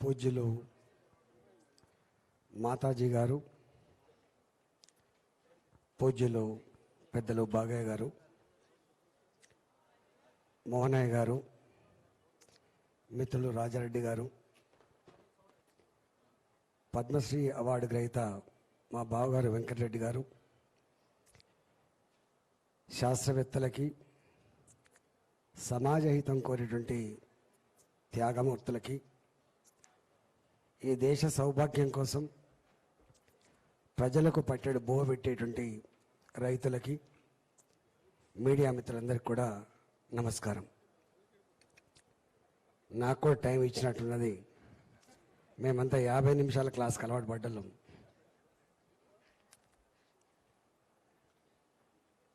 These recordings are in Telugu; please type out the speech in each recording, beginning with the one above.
పూజ్యులు మాతాజీ గారు పూజ్యులు పెద్దలు బాగయ్య గారు మోహనయ్య గారు మిత్రులు రాజారెడ్డి గారు పద్మశ్రీ అవార్డు గ్రహీత మా బావగారు వెంకటరెడ్డి గారు శాస్త్రవేత్తలకి సమాజహితం కోరేటువంటి త్యాగమూర్తులకి ఈ దేశ సౌభాగ్యం కోసం ప్రజలకు పట్టెడు బోవ పెట్టేటువంటి రైతులకి మీడియా మిత్రులందరికీ కూడా నమస్కారం. నాకు కూడా టైం ఇచ్చినట్టున్నది. మేమంతా యాభై నిమిషాల క్లాస్కి అలవాటు పడ్డాం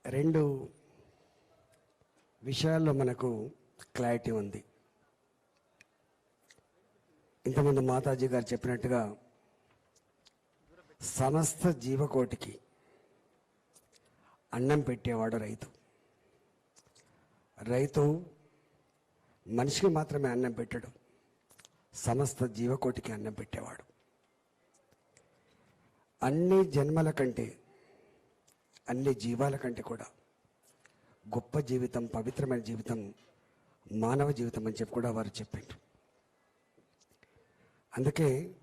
రెండు విషయాల్లో మనకు క్లారిటీ ఉంది. ఇంతకుముందు మాతాజీ గారు చెప్పినట్టుగా సమస్త జీవకోటికి అన్నం పెట్టేవాడు రైతు. రైతు మనిషికి మాత్రమే అన్నం పెట్టడు. సమస్త జీవకోటికి అన్నం పెట్టేవాడు. అన్ని జన్మల కంటే అన్ని జీవాల కంటే కూడా గొప్ప జీవితం పవిత్రమైన జీవితం మానవ జీవితం అని చెప్పి కూడా వారు చెప్పిండ్రు. అందుకే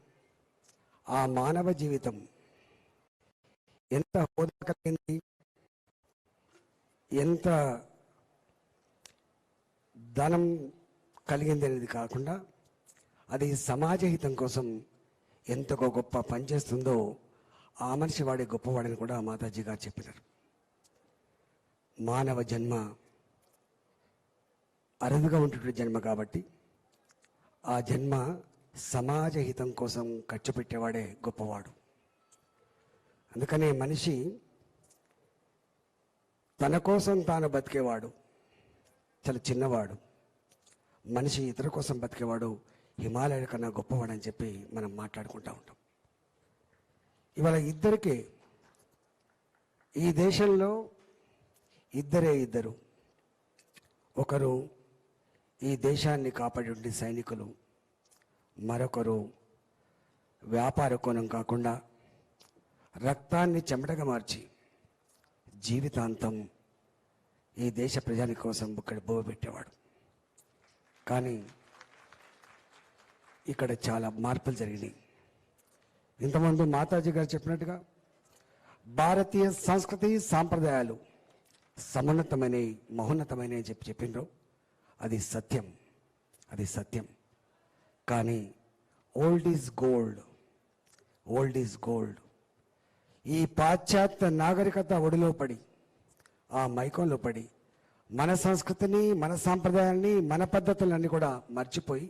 ఆ మానవ జీవితం ఎంత హోదా కలిగింది ఎంత ధనం కలిగింది అనేది కాకుండా అది సమాజహితం కోసం ఎంత గొప్ప పనిచేస్తుందో ఆ మనిషి వాడే గొప్పవాడని కూడా మాతాజీ గారు చెప్పినారు. మానవ జన్మ అరుదుగా ఉంటున్న జన్మ కాబట్టి ఆ జన్మ సమాజ హితం కోసం ఖర్చు పెట్టేవాడే గొప్పవాడు. అందుకనే మనిషి తన కోసం తాను బతికేవాడు చాలా చిన్నవాడు. మనిషి ఇతర కోసం బతికేవాడు హిమాలయాల కన్నా గొప్పవాడని చెప్పి మనం మాట్లాడుకుంటూ ఉంటాం. ఇవాళ ఇద్దరికి ఈ దేశంలో ఇద్దరే ఇద్దరు. ఒకరు ఈ దేశాన్ని కాపాడే సైనికులు మరొకరు వ్యాపార కోణం కాకుండా రక్తాన్ని చెమటగా మార్చి జీవితాంతం ఈ దేశ ప్రజాని కోసం ఇక్కడ బోవ పెట్టేవాడు. కానీ ఇక్కడ చాలా మార్పులు జరిగినాయి. ఇంతకుముందు మాతాజీ గారు చెప్పినట్టుగా భారతీయ సంస్కృతి సాంప్రదాయాలు సమున్నతమైన మహోన్నతమైన అని చెప్పి చెప్పిండ్రు. అది సత్యం. అది సత్యం. కానీ old is gold old is gold. ఈ పాశ్చాత్య నాగరికత ఒడిలో పడి ఆ మైకంలో పడి మన సంస్కృతిని మన సాంప్రదాయాన్ని మన పద్ధతులన్నీ కూడా మర్చిపోయి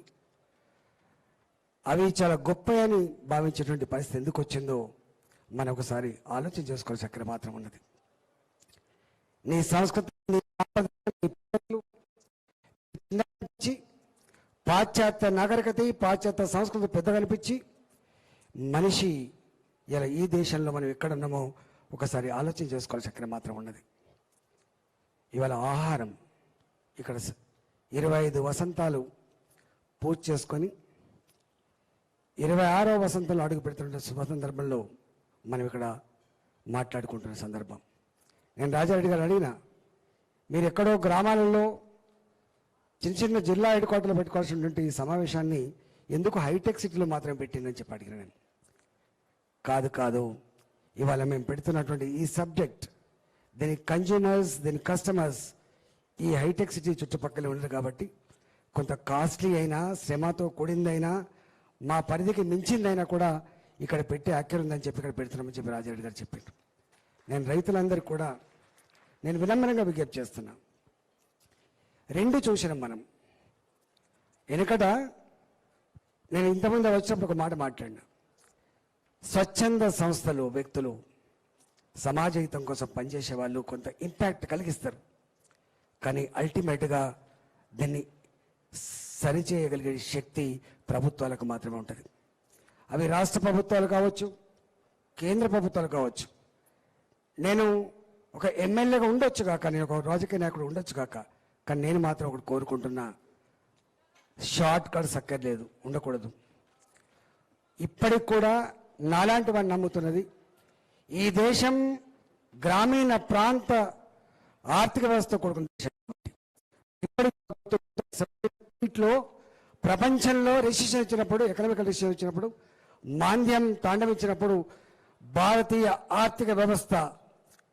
అవి చాలా గొప్పయని భావించేటువంటి పరిస్థితి ఎందుకు వచ్చిందో మనం ఒకసారి ఆలోచన చేసుకోవాల్సి అక్కడ మాత్రం ఉన్నది. నీ సంస్కృతి పాశ్చాత్య నాగరికత పాశ్చాత్య సంస్కృతి పెద్దగా అనిపించి మనిషి ఇలా ఈ దేశంలో మనం ఎక్కడ ఉన్నామో ఒకసారి ఆలోచన చేసుకోవాల్సిన అక్కడ మాత్రం ఉన్నది. ఇవాళ ఆహారం ఇక్కడ స- ఇరవై ఐదు వసంతాలు పూజ చేసుకొని ఇరవై ఆరో వసంతంలో అడుగు పెడుతున్న శుభ సందర్భంలో మనం ఇక్కడ మాట్లాడుకుంటున్న సందర్భం. నేను రాజారెడ్డి గారు అడిగిన మీరు ఎక్కడో గ్రామాలలో చిన్న చిన్న జిల్లా హెడ్ క్వార్టర్లో పెట్టుకోవాల్సినటువంటి ఈ సమావేశాన్ని ఎందుకు హైటెక్ సిటీలో మాత్రం పెట్టిందని చెప్పి అడిగిన నేను. కాదు కాదు. ఇవాళ మేము పెడుతున్నటువంటి ఈ సబ్జెక్ట్ దీని కన్జ్యూమర్స్ దీని కస్టమర్స్ ఈ హైటెక్ సిటీ చుట్టుపక్కల ఉండదు కాబట్టి కొంత కాస్ట్లీ అయినా శ్రమతో కూడిందైనా మా పరిధికి మించిందైనా కూడా ఇక్కడ పెట్టే అక్కర ఉందని చెప్పి ఇక్కడ పెడుతున్నామని చెప్పి రాజారెడ్డి గారు చెప్పిండ్రు. నేను రైతులందరికీ కూడా నేను విలంబనంగా విజ్ఞప్తి చేస్తున్నాను రెండు చూసినాం మనం. వెనుకట నేను ఇంతమంది వచ్చినప్పుడు ఒక మాట మాట్లాడినా. స్వచ్ఛంద సంస్థలు వ్యక్తులు సమాజహితం కోసం పనిచేసే వాళ్ళు కొంత ఇంపాక్ట్ కలిగిస్తారు. కానీ అల్టిమేట్గా దీన్ని సరిచేయగలిగే శక్తి ప్రభుత్వాలకు మాత్రమే ఉంటుంది. అవి రాష్ట్ర ప్రభుత్వాలు కావచ్చు కేంద్ర ప్రభుత్వాలు కావచ్చు. నేను ఒక ఎమ్మెల్యేగా ఉండొచ్చు కాక నేను ఒక రాజకీయ నాయకుడు ఉండొచ్చు కాక కానీ నేను మాత్రం ఒకటి కోరుకుంటున్నా షార్ట్ కట్స్ అక్కర్లేదు ఉండకూడదు. ఇప్పటికి కూడా నాలాంటి వాడిని నమ్ముతున్నది ఈ దేశం గ్రామీణ ప్రాంత ఆర్థిక వ్యవస్థ కొడుకున్న దేశం. ఇప్పటిలో ప్రపంచంలో రెసిషన్ వచ్చినప్పుడు ఎకనామికల్ రెసిషన్ వచ్చినప్పుడు మాంద్యం తాండవించినప్పుడు భారతీయ ఆర్థిక వ్యవస్థ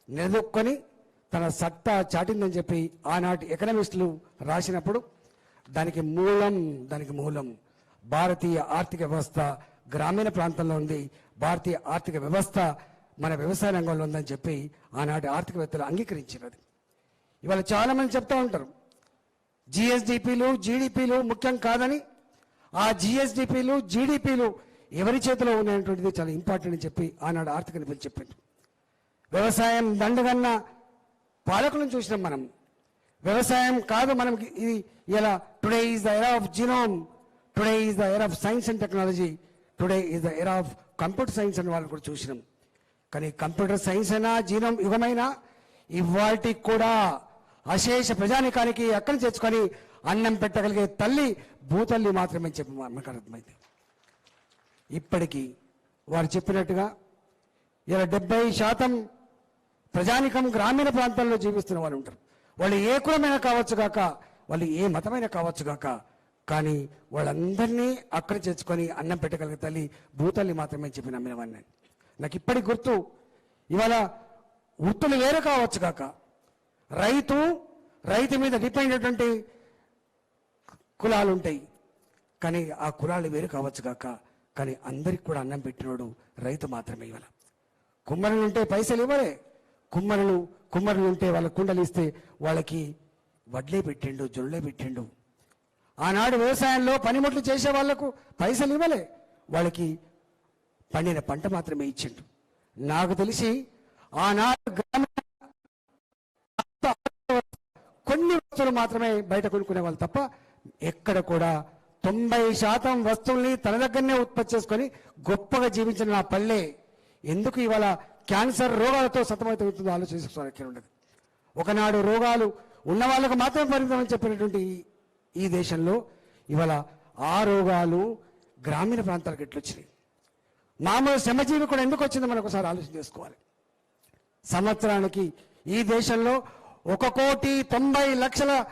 నిలదొక్కొని తన సత్తా చాటిందని చెప్పి ఆనాటి ఎకనమిస్టులు రాసినప్పుడు దానికి మూలం దానికి మూలం భారతీయ ఆర్థిక వ్యవస్థ గ్రామీణ ప్రాంతంలో ఉంది. భారతీయ ఆర్థిక వ్యవస్థ మన వ్యవసాయ రంగంలో ఉందని చెప్పి ఆనాటి ఆర్థికవేత్తలు అంగీకరించినది. ఇవాళ చాలా మంది ఉంటారు. జిఎస్డిపిలు జీడిపిలు ముఖ్యం కాదని ఆ జిఎస్డిపిలు జీడిపిలు ఎవరి చేతిలో ఉన్నటువంటిది చాలా ఇంపార్టెంట్ అని చెప్పి ఆనాడు ఆర్థిక నిపుణులు చెప్పింది వ్యవసాయం దండగన్నా పాలకులను చూసినాం మనం. వ్యవసాయం కాదు మనం ఇది ఇలా today is the era of genome today is the era of science and technology today is the era of computer science అని వాళ్ళు కూడా చూసినాం. కానీ కంప్యూటర్ సైన్స్ అయినా జీనోమ్ యుగమైనా ఇవాటికి కూడా అశేష ప్రజానికానికి అక్కడి చేర్చుకొని అన్నం పెట్టగలిగే తల్లి భూతల్లి మాత్రమే చెప్పి మనకు అర్థమైంది. ఇప్పటికీ వారు చెప్పినట్టుగా ఇలా డెబ్బై శాతం ప్రజానికం గ్రామీణ ప్రాంతాల్లో జీవిస్తున్న వాళ్ళు ఉంటారు. వాళ్ళు ఏ కులమైనా కావచ్చు కాక వాళ్ళు ఏ మతమైనా కావచ్చు కాక కానీ వాళ్ళందరినీ అక్కడ చేర్చుకొని అన్నం పెట్టగలిగే తల్లి భూతల్లి మాత్రమే చెప్పి నమ్మిన వాడిని నాకు ఇప్పటికి గుర్తు ఇవాళ వృత్తులు వేరే కావచ్చు కాక రైతు రైతు మీద డిపెండ్ అయినటువంటి కులాలు ఉంటాయి. కానీ ఆ కులాలు వేరు కావచ్చు కాక కానీ అందరికి కూడా అన్నం పెట్టినోడు రైతు మాత్రమే ఇవాళ. కుమ్మరులు ఉంటే పైసలు ఇవ్వలే. కుమ్మరులు కుమ్మరులు ఉంటే వాళ్ళ కుండలు ఇస్తే వాళ్ళకి వడ్లే పెట్టిండు జొల్లే పెట్టిండు. ఆనాడు వ్యవసాయంలో పనిముట్లు చేసే వాళ్ళకు పైసలు ఇవ్వలే. వాళ్ళకి పండిన పంట మాత్రమే ఇచ్చిండు. నాకు తెలిసి ఆనాడు గ్రామీణ కొన్ని వస్తువులు మాత్రమే బయట కొనుక్కునే వాళ్ళు తప్ప ఎక్కడ కూడా తొంభై శాతం వస్తువుల్ని తన దగ్గరనే ఉత్పత్తి చేసుకొని గొప్పగా జీవించిన నా పల్లె. ఎందుకు ఇవాళ క్యాన్సర్ రోగాలతో సతమవుతుందో ఆలోచించుకోవడానికి ఉండదు. ఒకనాడు రోగాలు ఉన్న వాళ్ళకు మాత్రమే పరిమితమని చెప్పినటువంటి ఈ- ఈ దేశంలో ఇవాళ ఆ రోగాలు గ్రామీణ ప్రాంతాలకు ఎట్లొచ్చినాయి? మామూలు శ్రమజీవి కూడా ఎందుకు వచ్చిందో మనం ఒకసారి ఆలోచన చేసుకోవాలి. సంవత్సరానికి ఈ దేశంలో ఒక కోటి తొంభై లక్షల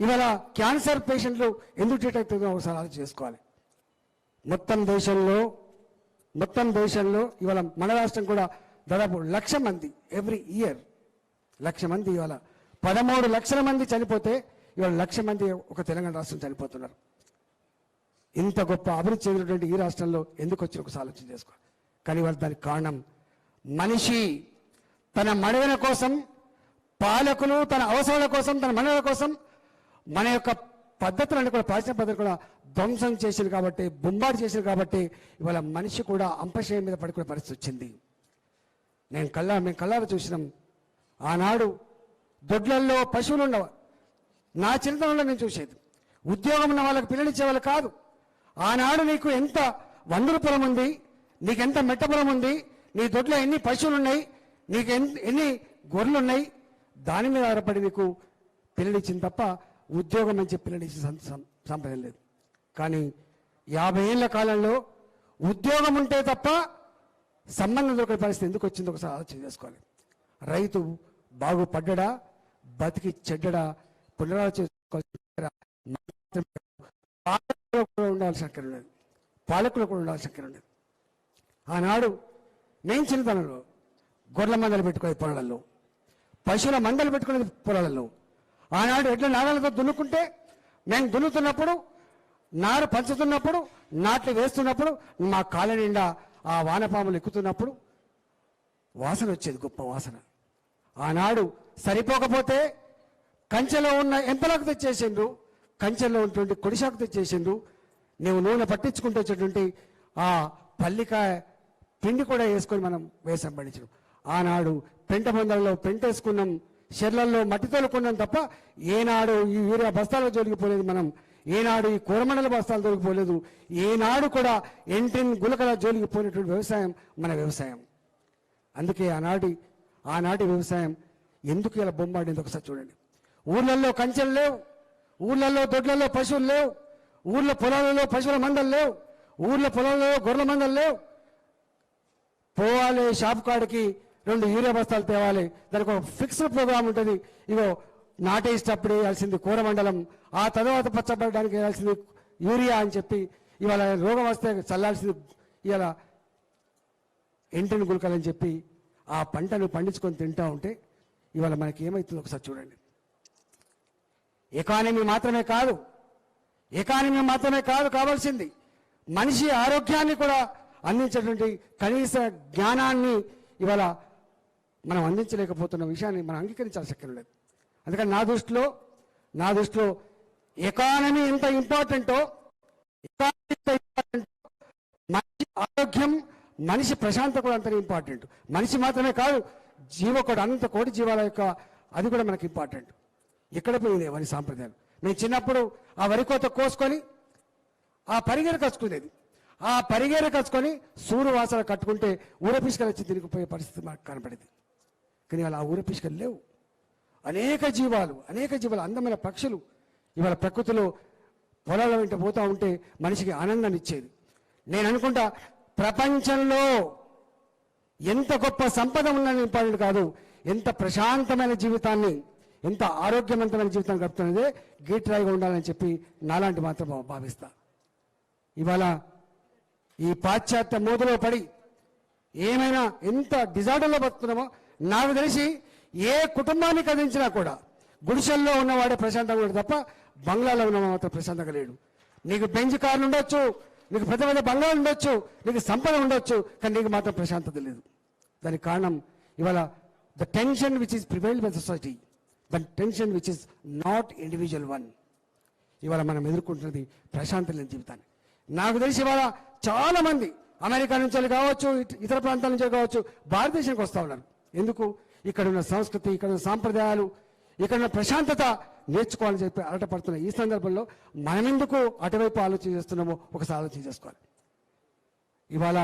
ఇవాళ క్యాన్సర్ పేషెంట్లు ఎందుకు ట్రీట్ అవుతుందో ఒకసారి ఆలోచన చేసుకోవాలి. మొత్తం దేశంలో మొత్తం దేశంలో ఇవాళ మన రాష్ట్రం కూడా దాదాపు లక్ష మంది ఎవ్రీ ఇయర్ లక్ష మంది ఇవాళ పదమూడు లక్షల మంది చనిపోతే ఇవాళ లక్ష మంది ఒక తెలంగాణ రాష్ట్రం చనిపోతున్నారు. ఇంత గొప్ప అభివృద్ధి చెందినటువంటి ఈ రాష్ట్రంలో ఎందుకు వచ్చిన ఒకసారి ఆలోచన చేసుకోవాలి కానీ వాళ్ళు దానికి కారణం మనిషి తన మడవన కోసం పాలకులు తన అవసరాల కోసం తన మనుగడ కోసం మన యొక్క పద్ధతులను కూడా ప్రాచీన పద్ధతులు కూడా ధ్వంసం చేసింది కాబట్టి బొంబాటు చేసింది కాబట్టి ఇవాళ మనిషి కూడా అంపశయం మీద పడుకునే పరిస్థితి వచ్చింది. నేను కళ్ళ మేము కళ్ళారు చూసినాం. ఆనాడు దొడ్లల్లో పశువులు ఉండవు నా చిన్నతనంలో నేను చూసేది. ఉద్యోగం ఉన్న వాళ్ళకి పిల్లనిచ్చే వాళ్ళు కాదు. ఆనాడు నీకు ఎంత వందరు పొలం ఉంది నీకు ఎంత మెట్ట పొలం ఉంది నీ దొడ్లో ఎన్ని పశువులు ఉన్నాయి నీకు ఎన్ని గొర్రెలు ఉన్నాయి దాని మీద ఆధారపడి నీకు పిల్లనిచ్చింది తప్ప ఉద్యోగం అని చెప్పి పిల్లనిచ్చిన సం- లేదు. కానీ యాభై ఏళ్ళ కాలంలో ఉద్యోగం ఉంటే తప్ప సంబంధం దొరకని పరిస్థితి ఎందుకు వచ్చింది ఒకసారి ఆలోచన చేసుకోవాలి. రైతు బాగుపడ్డా బతికి చెడ్డడా పునరాలోచన పాలకులు కూడా ఉండాల్సిన అక్కడ ఉండేది పాలకులు కూడా ఉండాల్సిన అక్కడ ఉండేది ఆనాడు నేను చిన్నతనంలో గొర్రెల మందలు పెట్టుకునే పొలాలలో పశువుల మందలు పెట్టుకునేది పొలాలలో ఆనాడు ఎడ్ల నాగలతో దున్నుకుంటే మేము దున్నుతున్నప్పుడు నారు పంచుతున్నప్పుడు నాట్లు వేస్తున్నప్పుడు మా కాళ్ళ నిండా ఆ వానపాములు ఎక్కుతున్నప్పుడు వాసన వచ్చేది గొప్ప వాసన. ఆనాడు సరిపోకపోతే కంచెలో ఉన్న ఎంతలోకి తెచ్చేసిండ్రు కంచెలో ఉన్నటువంటి కొడిశాకు తెచ్చేసిండ్రు నువ్వు నూనె పట్టించుకుంటూ వచ్చేటువంటి ఆ పల్లికాయ పిండి కూడా వేసుకొని మనం వేసం పండించడం ఆనాడు పెంట పొందల్లో పెంటేసుకున్నాం షెర్లల్లో మట్టి తోలుకున్నాం తప్ప ఏనాడు ఈ యూరియా బస్తాల జోలికి పోలేదు మనం. ఏనాడు ఈ కూరమండల బస్తాలు దొరికిపోలేదు. ఈనాడు ఏనాడు కూడా ఎంటిన్ గులకల జోలికి పోయినటువంటి వ్యవసాయం మన వ్యవసాయం. అందుకే ఆనాటి ఆనాటి వ్యవసాయం ఎందుకు ఇలా బొమ్మాడింది ఒకసారి చూడండి. ఊర్లలో కంచెలు లేవు. ఊర్లలో దొడ్లలో పశువులు లేవు. ఊర్ల పొలాలలో పశువుల మందలు లేవు. ఊర్ల పొలాలలో గొర్రెల మందలు లేవు. పోవాలి షాప్ కాడికి రెండు యూరియా బస్తాలు తేవాలి. దానికి ఒక ఫిక్స్డ్ ప్రోగ్రామ్ ఉంటుంది. ఇగో నాటేసేటప్పుడు వేయాల్సింది కూరమండలం ఆ తర్వాత పచ్చబడడానికి వేయాల్సింది యూరియా అని చెప్పి ఇవాళ రోగం వస్తే చల్లాల్సింది ఇవాళ ఎంటిని గులకలని చెప్పి ఆ పంటను పండించుకొని తింటా ఉంటే ఇవాళ మనకి ఏమవుతుందో ఒకసారి చూడండి. ఎకానమీ మాత్రమే కాదు ఎకానమీ మాత్రమే కాదు కావాల్సింది. మనిషి ఆరోగ్యాన్ని కూడా అందించేటువంటి కనీస జ్ఞానాన్ని ఇవాళ మనం అందించలేకపోతున్న విషయాన్ని మనం అంగీకరించాల్సి లేదు. అందుకని నా దృష్టిలో నా దృష్టిలో ఎకానమీ ఎంత ఇంపార్టెంటో ఎకానమీ ఎంత ఇంపార్టెంట్ మనిషి ఆరోగ్యం మనిషి ప్రశాంతత కూడా అంత ఇంపార్టెంట్ మనిషి మాత్రమే కాదు జీవకోటి అనంత కోటి జీవాల యొక్క అది కూడా మనకి ఇంపార్టెంట్ ఎక్కడ పోయింది వరి సాంప్రదాయాలు మేము చిన్నప్పుడు ఆ వరి కోత కోసుకొని ఆ పరిగెర కచ్చుకునేది. ఆ పరిగెర కచ్చుకొని సూరు వాసన కట్టుకుంటే ఊరపిసుకలు వచ్చి తిరిగిపోయే పరిస్థితి మనకు కనపడేది. కానీ అలా ఆ ఊరపిసుకలు లేవు. అనేక జీవాలు అనేక జీవాలు అందమైన పక్షులు ఇవాళ ప్రకృతిలో పొలాల వెంట పోతూ ఉంటే మనిషికి ఆనందాన్ని ఇచ్చేది. నేను అనుకుంటా ప్రపంచంలో ఎంత గొప్ప సంపద ఉన్నది ఇంపార్టెంట్ కాదు ఎంత ప్రశాంతమైన జీవితాన్ని ఎంత ఆరోగ్యవంతమైన జీవితాన్ని గడుపుతున్నదే గీట్రాయిగా ఉండాలని చెప్పి నాలాంటి మాత్రం భావిస్తా. ఇవాళ ఈ పాశ్చాత్య మూతలో పడి ఏమైనా ఎంత డిజార్డర్లో బతుకుతున్నామో నాకు తెలిసి ఏ కుటుంబాన్ని కదిలించినా కూడా గుడిసెల్లో ఉన్నవాడే ప్రశాంతంగా తప్ప బంగ్లాలో ఉన్న మాత్రం ప్రశాంతంగా లేడు. నీకు బెంచ్ కార్లు ఉండొచ్చు నీకు పెద్ద పెద్ద బంగ్లాలు ఉండొచ్చు నీకు సంపద ఉండొచ్చు కానీ నీకు మాత్రం ప్రశాంతత లేదు. దానికి కారణం ఇవాళ the tension which is prevailed by society that tension which is not individual one ఇవాళ మనం ఎదుర్కొంటున్నది ప్రశాంతం లేని జీవితాన్ని. నాకు తెలిసి ఇవాళ చాలా మంది అమెరికా నుంచి కావచ్చు ఇతర ప్రాంతాల నుంచి కావచ్చు భారతదేశానికి వస్తూ ఉన్నారు. ఎందుకు? ఇక్కడ ఉన్న సంస్కృతి ఇక్కడ ఉన్న సాంప్రదాయాలు ఇక్కడ ఉన్న ప్రశాంతత నేర్చుకోవాలని చెప్పి అలటపడుతున్న ఈ సందర్భంలో మనమెందుకు అటువైపు ఆలోచన చేస్తున్నామో ఒకసారి ఆలోచన చేసుకోవాలి. ఇవాళ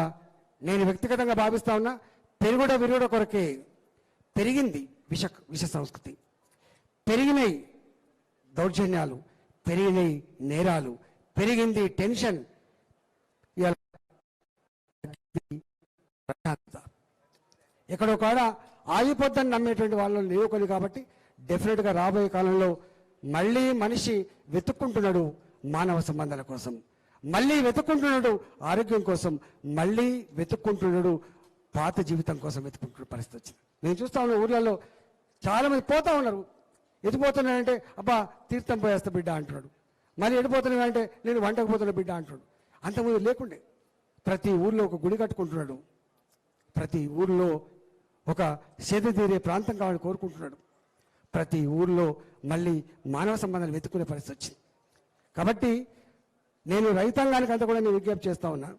నేను వ్యక్తిగతంగా భావిస్తా ఉన్నా పెరుగుడ విరుగుడ కొరకే పెరిగింది విష విష సంస్కృతి. పెరిగినాయి దౌర్జన్యాలు పెరిగినాయి నేరాలు పెరిగింది టెన్షన్. ప్రశాంతత. ఎక్కడో కాడ ఆగిపోద్దని నమ్మేటువంటి వాళ్ళు లేవు కొన్ని కాబట్టి డెఫినెట్గా రాబోయే కాలంలో మళ్ళీ మనిషి వెతుక్కుంటున్నాడు మానవ సంబంధాల కోసం. మళ్ళీ వెతుక్కుంటున్నాడు ఆరోగ్యం కోసం. మళ్ళీ వెతుక్కుంటున్నాడు పాత జీవితం కోసం వెతుక్కుంటున్న పరిస్థితి వచ్చింది. నేను చూస్తా ఉన్న ఊర్లలో చాలామంది పోతా ఉన్నారు. ఎటుపోతున్నాడంటే అబ్బా తీర్థం పోయేస్తా బిడ్డ అంటున్నాడు. మళ్ళీ ఎడిపోతున్నాడంటే నేను వంటకు పోతున్నా బిడ్డ అంటున్నాడు. అంతకుముందు లేకుండే. ప్రతి ఊర్లో ఒక గుడి కట్టుకుంటున్నాడు. ప్రతి ఊర్లో ఒక సేద తీరే ప్రాంతం కావాలని కోరుకుంటున్నాడు. ప్రతి ఊర్లో మళ్ళీ మానవ సంబంధాలు వెతుక్కునే పరిస్థితి వచ్చింది. కాబట్టి నేను రైతాంగానికి అంతా కూడా నేను విజ్ఞప్తి చేస్తా ఉన్నా.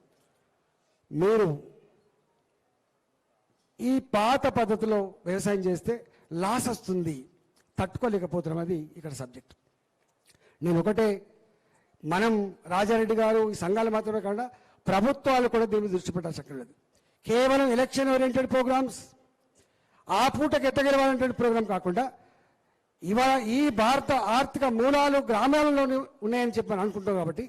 మీరు ఈ పాత పద్ధతిలో వ్యవసాయం చేస్తే లాస్ వస్తుంది తట్టుకోలేకపోతున్నాం అది ఇక్కడ సబ్జెక్ట్. నేను ఒకటే మనం రాజారెడ్డి గారు ఈ సంఘాలు మాత్రమే కాకుండా ప్రభుత్వాలు కూడా దీని మీద దృష్టి పెట్టాల్సక్కర్లేదు కేవలం ఎలక్షన్ ఓరియంటెడ్ ప్రోగ్రామ్స్ ఆ పూటకి ఎత్తగలవాలనేటువంటి ప్రోగ్రామ్ కాకుండా ఇవాళ ఈ భారత ఆర్థిక మూలాలు గ్రామాలలోనే ఉన్నాయని చెప్పి అనుకుంటాం కాబట్టి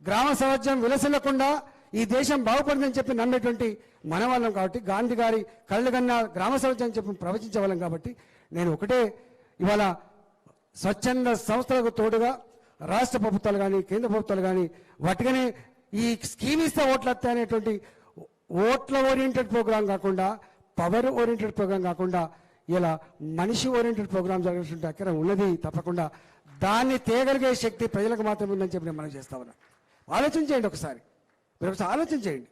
గ్రామ స్వరాజ్యం విలసిల్లకుండా ఈ దేశం బాగుపడిందని చెప్పి నమ్మేటువంటి మన వాళ్ళం కాబట్టి గాంధీ గారి కళ్ళు కన్నా గ్రామ స్వరాజ్యం చెప్పి ప్రవచించే వాళ్ళం కాబట్టి నేను ఒకటే ఇవాళ స్వచ్ఛంద సంస్థలకు తోడుగా రాష్ట్ర ప్రభుత్వాలు కానీ కేంద్ర ప్రభుత్వాలు కానీ వాటికనే ఈ స్కీమ్ ఇస్తే ఓట్లు వస్తాయి అనేటువంటి ఓట్ల ఓరియంటెడ్ ప్రోగ్రాం కాకుండా పవర్ ఓరియంటెడ్ ప్రోగ్రాం కాకుండా ఇలా మనిషి ఓరియంటెడ్ ప్రోగ్రామ్ జరగాల్సిన అక్కడ ఉన్నది తప్పకుండా. దాన్ని తేగలిగే శక్తి ప్రజలకు మాత్రమే ఉందని చెప్పి నేను మనం చేస్తా ఉన్నా. ఆలోచన చేయండి ఒకసారి. మీరు ఒకసారి ఆలోచన చేయండి.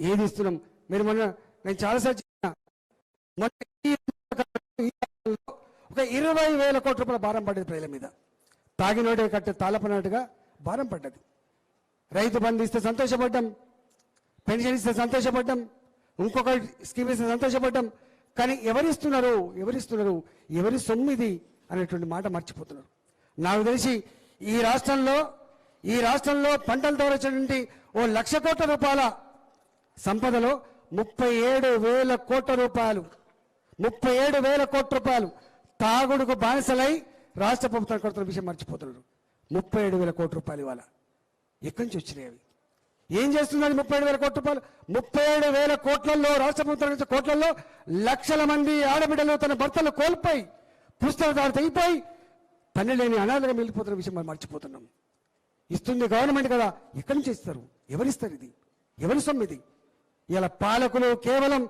ఏది ఇస్తున్నాం? మీరు మొన్న నేను చాలాసార్లు చెప్పిన మొన్న ఒక ఇరవై వేల కోట్ల రూపాయల భారం పడ్డది ప్రజల మీద. తాగినోటే కట్టే తాళపనట్టుగా భారం పడ్డది. రైతు బంధు ఇస్తే సంతోషపడ్డాం పెన్షన్ ఇస్తే సంతోషపడ్డాం ఇంకొక స్కీమ్ ఇస్తే సంతోషపడ్డాం కానీ ఎవరిస్తున్నారు? ఎవరిస్తున్నారు? ఎవరి సొమ్మిది అనేటువంటి మాట మర్చిపోతున్నారు. నాకు తెలిసి ఈ రాష్ట్రంలో ఈ రాష్ట్రంలో పంటల ద్వారా వచ్చినటువంటి ఓ లక్ష కోట్ల రూపాయల సంపదలో ముప్పై ఏడు వేల కోట్ల రూపాయలు ముప్పై ఏడు వేల కోట్ల రూపాయలు తాగుడుకు బానిసలై రాష్ట్ర ప్రభుత్వం కొడుతున్న విషయం మర్చిపోతున్నారు. ముప్పై ఏడు వేల కోట్ల రూపాయలు ఇవాళ. ఎక్కడి నుంచి వచ్చినాయి అవి? ఏం చేస్తుందండి ముప్పై ఏడు వేల కోట్ల రూపాయలు? ముప్పై ఏడు వేల కోట్లలో రాష్ట్ర ప్రభుత్వం నుంచి కోట్లలో లక్షల మంది ఆడబిడ్డలు తన భర్తలు కోల్పోయి పుస్తకాలు దాడి తెగిపోయి తల్లి లేని అనాథగా మిగిలిపోతున్న విషయం మనం మర్చిపోతున్నాం. ఇస్తుంది గవర్నమెంట్ కదా ఎక్కడి నుంచి ఇస్తారు? ఎవరిస్తారు ఇది? ఎవరి సొమ్ము ఇది? ఇలా పాలకులు కేవలం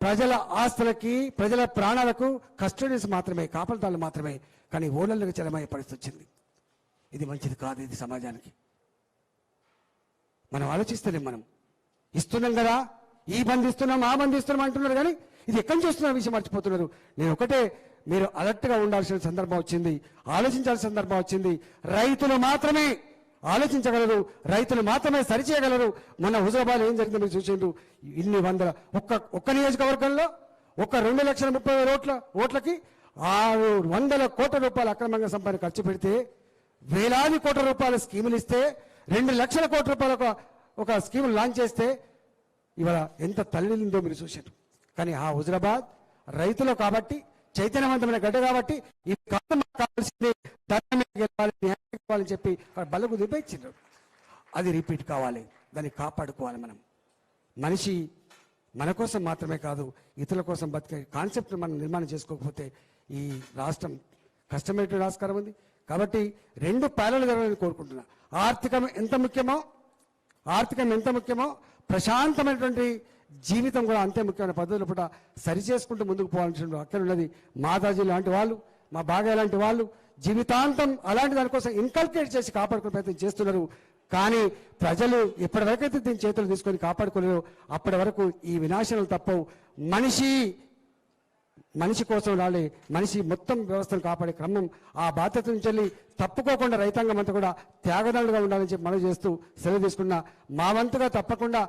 ప్రజల ఆస్తులకి ప్రజల ప్రాణాలకు కస్టడీస్ మాత్రమే కాపలదారులు మాత్రమే కానీ ఓనర్లకు చలమయ్యే పరిస్థితి వచ్చింది. ఇది మంచిది కాదు ఇది సమాజానికి. మనం ఆలోచిస్తలేం మనం. ఇస్తున్నాం కదా ఈ బంధిస్తున్నాం ఆ బంధిస్తున్నాం అంటున్నారు కానీ ఇది ఎక్కడి నుంచి వస్తున్న విషయం మర్చిపోతున్నారు? నేను ఒకటే మీరు అలర్ట్గా ఉండాల్సిన సందర్భం వచ్చింది ఆలోచించాల్సిన సందర్భం వచ్చింది. రైతులు మాత్రమే ఆలోచించగలరు రైతులు మాత్రమే సరిచేయగలరు మన హుజరాబాద్ ఏం జరిగిందో మీరు చూసిండ్రు. ఇన్ని వందల ఒక్క ఒక్క నియోజకవర్గంలో ఒక్క రెండు లక్షల ముప్పై వేల ఓట్ల ఓట్లకి ఆరు వందల కోట్ల రూపాయలు అక్రమంగా సంపాదన ఖర్చు పెడితే వేలాది కోట్ల రూపాయల స్కీములు ఇస్తే రెండు లక్షల కోట్ల రూపాయల ఒక స్కీమ్ లాంచ్ చేస్తే ఇవాళ ఎంత తల్లిందో మీరు చూశారు. కానీ ఆ హుజరాబాద్ రైతులు కాబట్టి చైతన్యవంతమైన గడ్డ కాబట్టి ఇది కాదు కావాల్సింది గెలవాలి చెప్పి బలకు దింపించారు అది రిపీట్ కావాలి దాన్ని కాపాడుకోవాలి మనం. మనిషి మన కోసం మాత్రమే కాదు ఇతరుల కోసం బతికే కాన్సెప్ట్ మనం నిర్మాణం చేసుకోకపోతే ఈ రాష్ట్రం కష్టమైనటువంటి ఆస్కారం ఉంది? కాబట్టి రెండు ప్యాలెల్ జరగాలని కోరుకుంటున్నా. ఆర్థికం ఎంత ముఖ్యమో ఆర్థికం ఎంత ముఖ్యమో ప్రశాంతమైనటువంటి జీవితం కూడా అంతే ముఖ్యమైన పద్ధతులు పూట సరి చేసుకుంటూ ముందుకు పోవాల్సిన అక్కడ ఉన్నది మాతాజీ లాంటి వాళ్ళు మా బాగా లాంటి వాళ్ళు. జీవితాంతం అలాంటి దానికోసం ఇన్కల్కేట్ చేసి కాపాడుకునే ప్రయత్నం చేస్తున్నారు. కానీ ప్రజలు ఎప్పటివరకైతే దీని చేతులు తీసుకొని కాపాడుకోలేరు. అప్పటి వరకు ఈ వినాశనాలు తప్పవు. మనిషి మనిషి కోసం రాలి మనిషి మొత్తం వ్యవస్థను కాపాడే క్రమం ఆ బాధ్యత నుంచి వెళ్ళి తప్పుకోకుండా రైతాంగం అంతా కూడా త్యాగదానులుగా ఉండాలని చెప్పి మనం చేస్తూ సెలవు తీసుకున్న మా వంతుగా తప్పకుండా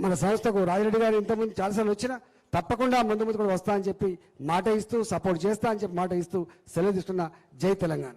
మన సంస్థకు రాజిరెడ్డి గారు ఇంతకుముందు చాలాసార్లు వచ్చినా తప్పకుండా ముందు ముందు కూడా వస్తా అని చెప్పి మాట ఇస్తూ సపోర్ట్ చేస్తా అని చెప్పి మాట ఇస్తూ సెలవు తీసుకున్న జై తెలంగాణ.